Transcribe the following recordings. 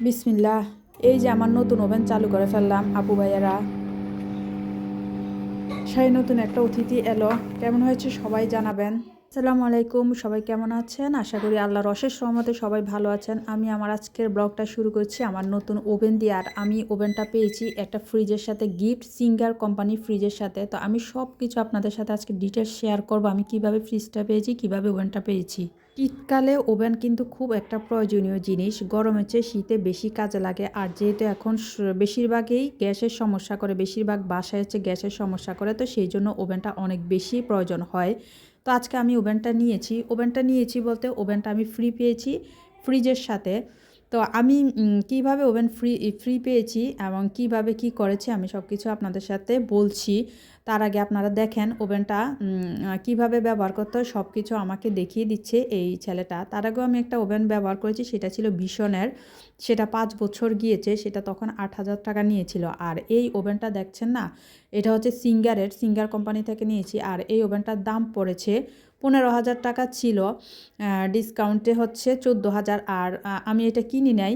বিসমিল্লাহ, এই যে আমার নতুন ওভেন চালু করে ফেললাম, আপু ভাইয়ারা। সেই নতুন একটা অতিথি এলো। কেমন হয়েছে সবাই জানাবেন। আসসালামু আলাইকুম, সবাই কেমন আছেন? আশা করি আল্লাহর অশেষ সহমতে সবাই ভালো আছেন। আমি আমার আজকের ব্লগটা শুরু করছি আমার নতুন ওভেন দিয়ে। আর আমি ওভেনটা পেয়েছি একটা ফ্রিজের সাথে, গিফট সিঙ্গার কোম্পানি ফ্রিজের সাথে। তো আমি সব কিছু আপনাদের সাথে আজকে ডিটেলস শেয়ার করব, আমি কীভাবে ফ্রিজটা পেয়েছি, কীভাবে ওভেনটা পেয়েছি। শীতকালে ওভেন কিন্তু খুব একটা প্রয়োজনীয় জিনিস। গরমের চেয়ে শীতে বেশি কাজে লাগে আর যেহেতু এখন বেশিরভাগই গ্যাসের সমস্যা করে, বেশিরভাগ বাসায় হচ্ছে গ্যাসের সমস্যা করে, তো সেই জন্য ওভেনটা অনেক বেশি প্রয়োজন হয়। তো আজকে আমি ওভেনটা নিয়েছি। ওভেনটা নিয়েছি বলতে ওভেনটা আমি ফ্রি পেয়েছি ফ্রিজের সাথে। তো আমি কীভাবে ওভেন ফ্রি ফ্রি পেয়েছি এবং কীভাবে কি করেছি আমি সব কিছু আপনাদের সাথে বলছি। তার আগে আপনারা দেখেন ওভেনটা কীভাবে ব্যবহার করতে হয় সব কিছু আমাকে দেখিয়ে দিচ্ছে এই ছেলেটা। তার আগেও আমি একটা ওভেন ব্যবহার করেছি, সেটা ছিল ভীষণের। সেটা পাঁচ বছর গিয়েছে, সেটা তখন আট হাজার টাকা নিয়েছিল। আর এই ওভেনটা দেখছেন না? এটা হচ্ছে সিঙ্গারের, সিঙ্গার কোম্পানি থেকে নিয়েছি। আর এই ওভেনটার দাম পড়েছে পনেরো হাজার টাকা ছিল ডিসকাউন্টে হচ্ছে চোদ্দ হাজার। আর আমি এটা কিনি নাই।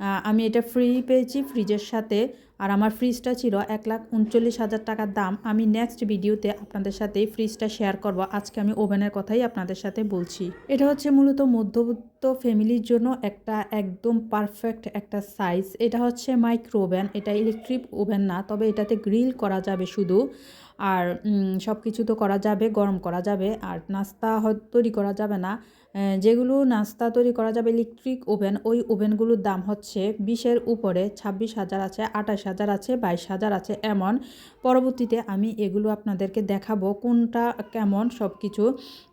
আমি এটা ফ্রি পেয়েছি ফ্রিজের সাথে। আর আমার ফ্রিজটা ছিল এক লাখ উনচল্লিশ হাজার টাকার দাম। আমি নেক্সট ভিডিওতে আপনাদের সাথে ফ্রিজটা শেয়ার করব। আজকে আমি ওভেনের কথাই আপনাদের সাথে বলছি। এটা হচ্ছে মূলত মধ্যবিত্ত ফ্যামিলির জন্য একটা একদম পারফেক্ট একটা সাইজ এটা হচ্ছে মাইক্রো ওভেন এটা ইলেকট্রিক ওভেন না, তবে এটাতে গ্রিল করা যাবে শুধু। আর সব কিছু তো করা যাবে, গরম করা যাবে। আর নাস্তা তৈরি করা যাবে না। যেগুলো নাস্তা তৈরি করা যাবে ইলেকট্রিক ওভেন ওই ওভেনগুলোর দাম হচ্ছে বিশের উপরে ছাব্বিশ হাজার আছে, আঠাশ হাজার আছে, বাইশ হাজার আছে এমন। পরবর্তীতে আমি এগুলো আপনাদেরকে দেখাবো, কোনটা কেমন সব কিছু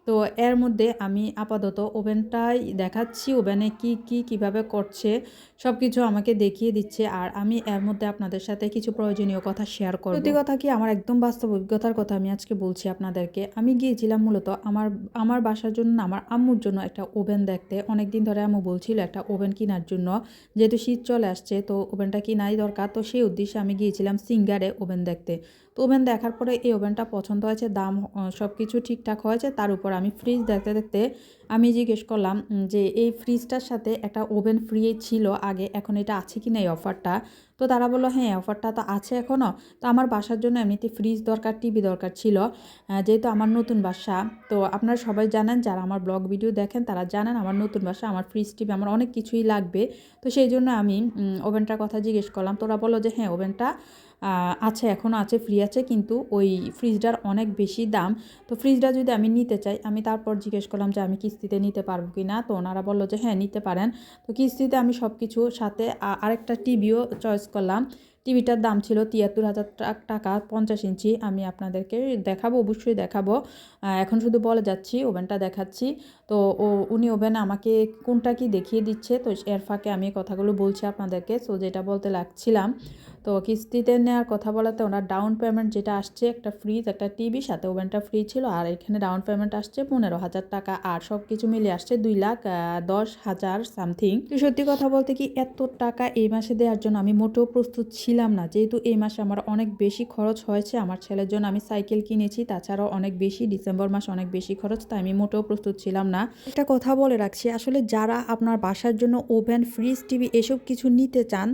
তো এর মধ্যে আমি আপাতত ওভেনটাই দেখাচ্ছি, ওভেনে কি কি, কীভাবে করছে সব কিছু আমাকে দেখিয়ে দিচ্ছে আর আমি এর মধ্যে আপনাদের সাথে কিছু প্রয়োজনীয় কথা শেয়ার করব। সত্যি কথা কি, আমার একদম বাস্তব অভিজ্ঞতার কথা আমি আজকে বলছি আপনাদেরকে। আমি গিয়েছিলাম মূলত আমার আমার বাসার জন্য, আমার আম্মুর জন্য একটা ওভেন দেখতে। অনেক দিন ধরে আম্মু বলছিল একটা ওভেন কেনার জন্য। যেহেতু শীত চলে আসছে, তো ওভেনটা কেনাই দরকার। তো সেই উদ্দেশ্যে আমি গিয়েছিলাম সিঙ্গারে ওভেন দেখতে। তো ওভেন দেখার পরে এই ওভেনটা পছন্দ হয়েছে, দাম সব কিছু ঠিকঠাক হয়েছে, তার উপর আমি ফ্রিজ দেখতে দেখতে আমি জিজ্ঞেস করলাম যে এই ফ্রিজটার সাথে একটা ওভেন ফ্রি ছিল আগে, এখন এটা আছে কি না এই অফারটা তো তারা বলল হ্যাঁ অফারটা তো আছে এখনও তো আমার বাসার জন্য এমনিতে ফ্রিজ দরকার টিভি দরকার ছিল যেহেতু আমার নতুন বাসা। তো আপনারা সবাই জানেন, যারা আমার ব্লগ ভিডিও দেখেন, তারা জানেন আমার নতুন বাসা, আমার ফ্রিজ টিভি আমার অনেক কিছুই লাগবে। তো সেই জন্য আমি ওভেনটার কথা জিজ্ঞেস করলাম তোরা বলল যে হ্যাঁ ওভেনটা আছে এখনও আছে ফ্রি আছে, কিন্তু ওই ফ্রিজটার অনেক বেশি দাম। তো ফ্রিজটা যদি আমি নিতে চাই, আমি তারপর জিজ্ঞেস করলাম যে আমি কিস্তিতে নিতে পারব কি না? তো ওনারা বলল যে হ্যাঁ নিতে পারেন। তো কিস্তিতে আমি সব কিছু সাথে আরেকটা টিভিও চয়েস করলাম। টিভিটার দাম ছিল তিয়াত্তর হাজার টাকা পঞ্চাশ ইঞ্চি। আমি আপনাদেরকে দেখাবো, অবশ্যই দেখাবো। এখন শুধু বলে যাচ্ছি, ওভেনটা দেখাচ্ছি। তো ও, উনি ওভেন আমাকে কোনটা কি দেখিয়ে দিচ্ছে? তো এর ফাঁকে আমি কথাগুলো বলছি আপনাদেরকে। সো যেটা বলতে লাগছিলাম তো কিস্তিতে নেওয়ার কথা বলাতে ওনার ডাউন পেমেন্ট যেটা আসছে, একটা ফ্রিজ একটা টিভি সাথে ওভেনটা ফ্রি ছিল, আর এখানে ডাউন পেমেন্ট আসছে পনেরো হাজার টাকা, আর সব কিছু মিলে আসছে দুই লাখ দশ হাজার সামথিং তো সত্যি কথা বলতে কি, এত টাকা এই মাসে দেওয়ার জন্য আমি মোটেও প্রস্তুত ছিলাম না। যেহেতু এই মাসে আমার অনেক বেশি খরচ হয়েছে, আমার ছেলের জন্য আমি সাইকেল কিনেছি, তাছাড়াও অনেক বেশি, ডিসেম্বর মাস অনেক বেশি খরচ, তাই আমি মোটেও প্রস্তুত ছিলাম না। একটা কথা বলে রাখছি, আসলে যারা আপনার বাসার জন্য ওভেন ফ্রিজ টিভি এসব কিছু নিতে চান,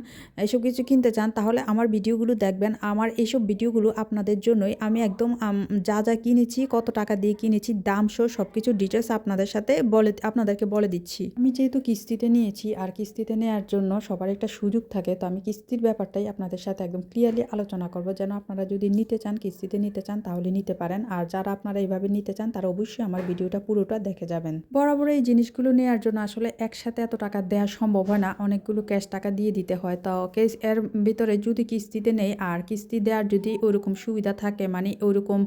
এসব কিছু কিনতে চান, তাহলে আমার ভিডিওগুলো দেখবেন, আমার এইসব ভিডিওগুলো আপনাদের জন্যই। আমি একদম যা যা কিনেছি, কত টাকা দিয়ে কিনেছি, দাম সহ সব কিছু ডিটেলস আপনাদের সাথে বলে, আপনাদেরকে বলে দিচ্ছি। আমি যেহেতু কিস্তিতে নিয়েছি, আর কিস্তিতে নেওয়ার জন্য সবার একটা সুযোগ থাকে, তো আমি কিস্তির ব্যাপারটাই আপনাদের সাথে একদম ক্লিয়ারলি আলোচনা করব। যেন আপনারা যদি নিতে চান, কিস্তিতে নিতে চান, তাহলে নিতে পারেন। আর যারা আপনারা এইভাবে নিতে চান, তারা অবশ্যই আমার ভিডিওটা পুরোটা দেখে যাবেন। বরাবর এই জিনিসগুলো নেওয়ার জন্য আসলে একসাথে এত টাকা দেওয়া সম্ভব হয় না। অনেকগুলো ক্যাশ টাকা দিয়ে দিতে হয়। তো ক্যাশ এর ভিতরে যদি কিস্তিতে নেই আর কিস্তি দেওয়ার যদি ওরকম সুবিধা থাকে মানে ওরকম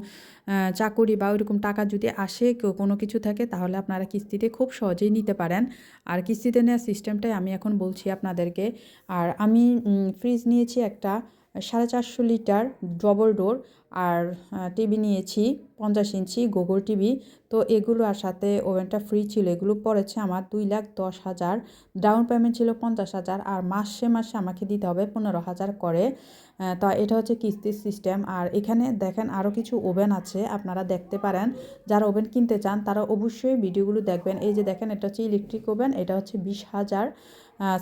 চাকরি বা ওরকম টাকা যদি আসে কোনো কিছু থাকে, তাহলে আপনারা কিস্তিতে খুব সহজেই নিতে পারেন। আর কিস্তিতে নেওয়ার সিস্টেমটাই আমি এখন বলছি আপনাদেরকে। আর আমি ফ্রিজ নিয়েছি একটা সাড়ে চারশো লিটার ডবল ডোর আর টিভি নিয়েছি, পঞ্চাশ ইঞ্চি গুগল টিভি তো এগুলো আর সাথে ওভেনটা ফ্রি ছিল। এগুলো পড়েছে আমার দুই লাখ দশ হাজার। ডাউন পেমেন্ট ছিল পঞ্চাশ হাজার আর মাসে মাসে আমাকে দিতে হবে পনেরো হাজার করে। তো এটা হচ্ছে কিস্তির সিস্টেম আর এখানে দেখেন আরও কিছু ওভেন আছে, আপনারা দেখতে পারেন। যারা ওভেন কিনতে চান তারা অবশ্যই ভিডিওগুলো দেখবেন। এই যে দেখেন এটা হচ্ছে ইলেকট্রিক ওভেন এটা হচ্ছে বিশ হাজার।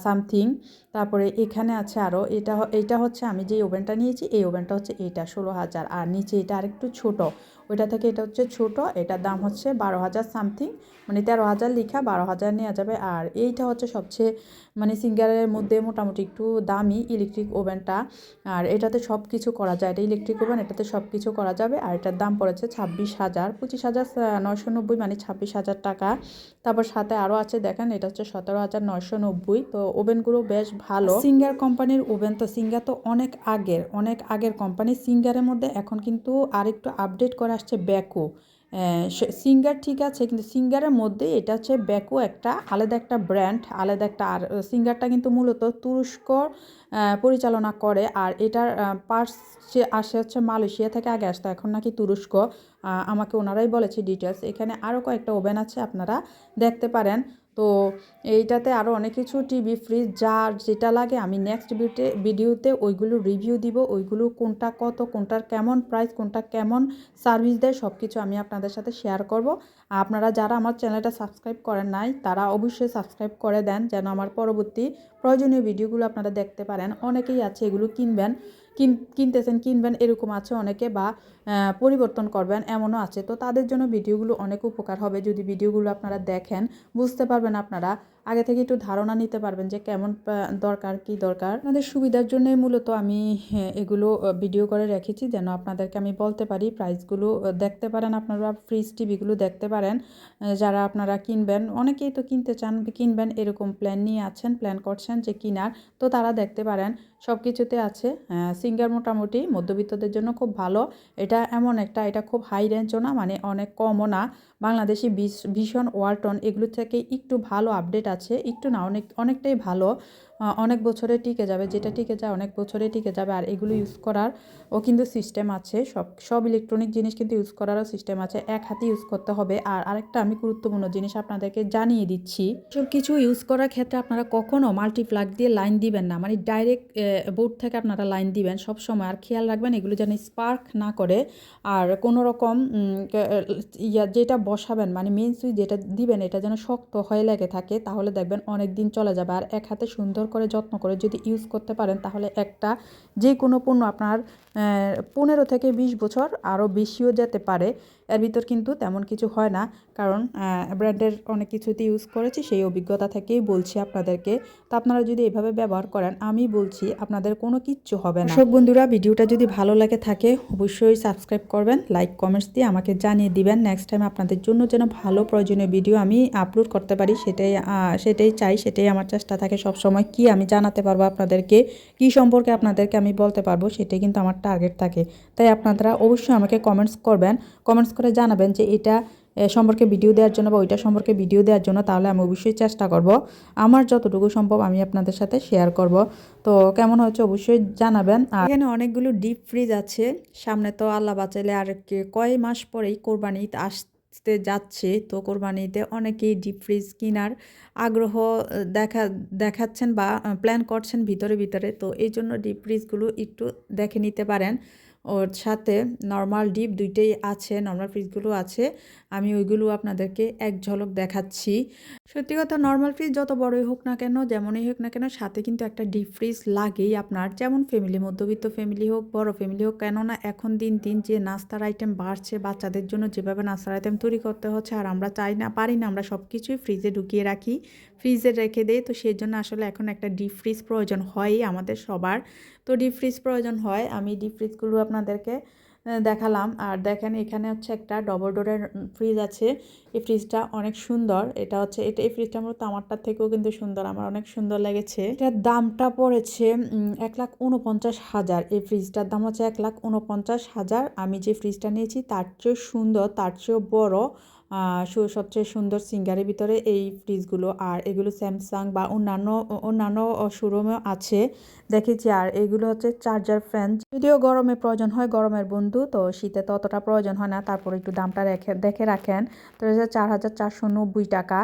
সামথিং তারপরে এখানে আছে আরও এটা এটা হচ্ছে আমি যে ওভেনটা নিয়েছি, এই ওভেনটা হচ্ছে এইটা, ষোলো হাজার। আর নিচে এটা আরেকটু ছোট। ওইটা থেকে এটা হচ্ছে ছোট, এটার দাম হচ্ছে বারো হাজার সামথিং মানে তেরো হাজার লিখা বারো হাজার নেওয়া যাবে। আর এইটা হচ্ছে সবচেয়ে মানে সিঙ্গারের মধ্যে মোটামুটি একটু দামি ইলেকট্রিক ওভেনটা আর এটাতে সব কিছু করা যায়, এটা ইলেকট্রিক ওভেন এটাতে সব কিছু করা যাবে। আর এটার দাম পড়েছে ছাব্বিশ হাজার, পঁচিশ হাজার নয়শো নব্বই মানে ছাব্বিশ হাজার টাকা। তারপর সাথে আরও আছে, দেখেন এটা হচ্ছে সতেরো হাজার নয়শো নব্বই। তো ওভেনগুলো বেশ ভালো। সিঙ্গার কোম্পানির ওভেন তো, সিঙ্গার তো অনেক আগের অনেক আগের কোম্পানি। সিঙ্গারের মধ্যে এখন কিন্তু আরেকটু আপডেট করে আসছে ব্যাকো। সিঙ্গার ঠিক আছে কিন্তু সিঙ্গারের মধ্যে এটা হচ্ছে ব্যাকো একটা আলাদা একটা ব্র্যান্ড আলাদা একটা আর সিঙ্গারটা কিন্তু মূলত তুরস্ক আহ, পরিচালনা করে। আর এটার পার্স আসে হচ্ছে মালয়েশিয়া থেকে আগে আসতো, এখন নাকি তুরস্ক। আমাকে ওনারাই বলেছে ডিটেলস এখানে আরও কয়েকটা ওভেন আছে আপনারা দেখতে পারেন। তো এইটাতে আরও অনেক কিছু টিভি ফ্রিজ যার যেটা লাগে আমি নেক্সট ভিডিওতে ভিডিওতে ওইগুলো রিভিউ দিব। ওইগুলো কোনটা কত, কোনটার কেমন প্রাইস কোনটা কেমন সার্ভিস দেয় সব কিছু আমি আপনাদের সাথে শেয়ার করব। আপনারা যারা আমার চ্যানেলটা সাবস্ক্রাইব করেন নাই, তারা অবশ্যই সাবস্ক্রাইব করে দেন যেন আমার পরবর্তী প্রয়োজনীয় ভিডিওগুলো আপনারা দেখতে পারেন। অনেকেই আছে এগুলো কিনবেন, কিন, কিনতেছেন, কিনবেন, এরকম আছে অনেকে বা পরিবর্তন করবেন, এমনও আছে। তো তাদের জন্য ভিডিওগুলো অনেক উপকার হবে। যদি ভিডিওগুলো আপনারা দেখেন, বুঝতে পারবেন আপনারা আগে থেকে একটু ধারণা নিতে পারবেন যে কেমন দরকার কি দরকার। আপনাদের সুবিধার জন্যই মূলত আমি হ্যাঁ, এগুলো ভিডিও করে রেখেছি যেন আপনাদেরকে আমি বলতে পারি। প্রাইসগুলো দেখতে পারেন আপনারা ফ্রিজ টিভিগুলো দেখতে পারেন। যারা আপনারা কিনবেন অনেকেই তো কিনতে চান কিনবেন এরকম প্ল্যান নিয়ে আছেন প্ল্যান করছেন যে কিনার তো তারা দেখতে পারেন। সব কিছুতে আছে সিঙ্গার মোটামুটি মধ্যবিত্তদের জন্য খুব ভালো। এটা এমন একটা এটা খুব হাই রেঞ্জও না মানে অনেক কমও না। বাংলাদেশি ভীষণ ওয়ালটন এগুলো থেকে একটু ভালো আপডেট আছে একটু না অনেক অনেকটাই ভালো। অনেক বছরে টিকে যাবে, যেটা টিকে যায় অনেক বছরে টিকে যাবে, আর এগুলো ইউজ করার ও কিন্তু সিস্টেম আছে, সব সব ইলেকট্রনিক জিনিস কিন্তু ইউজ করারও সিস্টেম আছে, এক হাতে ইউজ করতে হবে। আর আরেকটা আমি গুরুত্বপূর্ণ জিনিস আপনাদেরকে জানিয়ে দিচ্ছি, সব কিছু ইউজ করার ক্ষেত্রে আপনারা কখনও মাল্টিপ্লাগ দিয়ে লাইন দিবেন না মানে ডাইরেক্ট বোর্ড থেকে আপনারা লাইন দিবেন সব সময় আর খেয়াল রাখবেন এগুলো যেন স্পার্ক না করে, আর কোনো রকম ইয়া যেটা বসাবেন মানে মেন সুইচ যেটা দিবেন, এটা যেন শক্ত হয়ে লেগে থাকে, তাহলে দেখবেন অনেক দিন চলে যাবে। আর এক হাতে সুন্দর করে, যত্ন করে যদি ইউজ করতে পারেন, তাহলে একটা যে কোনো পণ্য আপনার পনেরো থেকে বিশ বছর আরও বেশিও যেতে পারে। এর ভিতর কিন্তু তেমন কিছু হয় না। কারণ ব্র্যান্ডের অনেক কিছুতে ইউজ করেছি, সেই অভিজ্ঞতা থেকেই বলছি আপনাদেরকে। তো আপনারা যদি এভাবে ব্যবহার করেন, আমি বলছি আপনাদের কোনো কিচ্ছু হবে না। সব বন্ধুরা, ভিডিওটা যদি ভালো লাগে থাকে, অবশ্যই সাবস্ক্রাইব করবেন লাইক কমেন্টস দিয়ে আমাকে জানিয়ে দিবেন। নেক্সট টাইম আপনাদের জন্য যেন ভালো প্রয়োজনীয় ভিডিও আমি আপলোড করতে পারি, সেটাই সেটাই চাই, সেটাই আমার চেষ্টা থাকে সব সময় কি আমি জানাতে পারব আপনাদেরকে, কি সম্পর্কে আপনাদেরকে আমি বলতে পারব, সেটাই কিন্তু আমার টার্গেট থাকে। তাই আপনারা অবশ্যই আমাকে কমেন্টস করবেন। কমেন্টস করে জানাবেন যে এটা সম্পর্কে ভিডিও দেওয়ার জন্য বা ওইটা সম্পর্কে ভিডিও দেওয়ার জন্য তাহলে আমি অবশ্যই চেষ্টা করব। আমার যতটুকু সম্ভব আমি আপনাদের সাথে শেয়ার করব। তো কেমন হচ্ছে অবশ্যই জানাবেন। আর এখানে অনেকগুলো ডিপ ফ্রিজ আছে। সামনে তো আল্লাহ বাঁচাইলে আর কয় মাস পরেই কোরবানি ঈদ আসতে যাচ্ছে। তো কোরবানিতে অনেকেই ডিপ ফ্রিজ কেনার আগ্রহ দেখা, দেখাচ্ছেন বা প্ল্যান করছেন ভিতরে ভিতরে। তো এই জন্য ডিপ ফ্রিজগুলো একটু দেখে নিতে পারেন। ওর সাথে নর্মাল ডিপ দুইটাই আছে নর্মাল ফ্রিজগুলো আছে। আমি ওইগুলো আপনাদেরকে এক ঝলক দেখাচ্ছি। সত্যি কথা নর্মাল ফ্রিজ যত বড়ই হোক না কেন, যেমনই হোক না কেন, সাথে কিন্তু একটা ডিপ ফ্রিজ লাগেই আপনার। যেমন ফ্যামিলি মধ্যবিত্ত ফ্যামিলি হোক, বড় ফ্যামিলি হোক, কেননা এখন দিন দিন যে নাস্তার আইটেম বাড়ছে, বাচ্চাদের জন্য যেভাবে নাস্তার আইটেম তৈরি করতে হচ্ছে, আর আমরা চাই না, পারি না, আমরা সব কিছুই ফ্রিজে ঢুকিয়ে রাখি। ফ্রিজে রেখে দেই। তো সেই জন্য আসলে এখন একটা ডিপ ফ্রিজ প্রয়োজন হয়ই আমাদের সবার। তো ডিপ ফ্রিজ প্রয়োজন হয়। আমি ডিপ ফ্রিজগুলো আপনাদেরকে দেখালাম। আর দেখেন এখানে হচ্ছে একটা ডবল ডোরের ফ্রিজ আছে। এই ফ্রিজটা অনেক সুন্দর। এটা হচ্ছে, এটা, এই ফ্রিজটা মূলত আমারটার থেকেও কিন্তু সুন্দর। আমার অনেক সুন্দর লেগেছে। এটার দামটা পড়েছে এক লাখ উনপঞ্চাশ হাজার। এই ফ্রিজটার দাম হচ্ছে এক লাখ উনপঞ্চাশ হাজার। আমি যে ফ্রিজটা নিয়েছি, তার চেয়েও সুন্দর, তার চেয়েও বড়। সবচেয়ে সুন্দর সিঙ্গারের ভিতরে এই ফ্রিজগুলো। আর এগুলো স্যামসাং বা অন্যান্য অন্যান্য শোরুমেও আছে। দেখেছি, আর এগুলো হচ্ছে চার্জার ফ্যান। যদিও গরমে প্রয়োজন হয় গরমের বন্ধু, তো শীতে তো অতটা প্রয়োজন হয় না। তারপর একটু দামটা রেখে, দেখে রাখেন। তো চার হাজার চারশো নব্বই টাকা।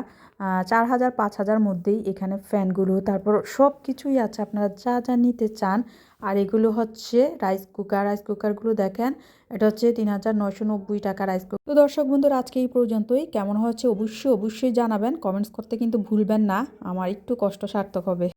চার হাজার পাঁচ হাজার মধ্যেই এখানে ফ্যানগুলো। তারপর সব কিছুই আছে। আপনারা যা যা নিতে চান আর এগুলো হচ্ছে রাইস কুকার রাইস কুকারগুলো দেখেন, এটা হচ্ছে তিন হাজার নয়শো নব্বই টাকা রাইস কুকার তো দর্শক বন্ধুরা, আজকে এই পর্যন্তই। কেমন হচ্ছে অবশ্যই অবশ্যই জানাবেন। কমেন্টস করতে কিন্তু ভুলবেন না। আমার একটু কষ্ট সার্থক হবে।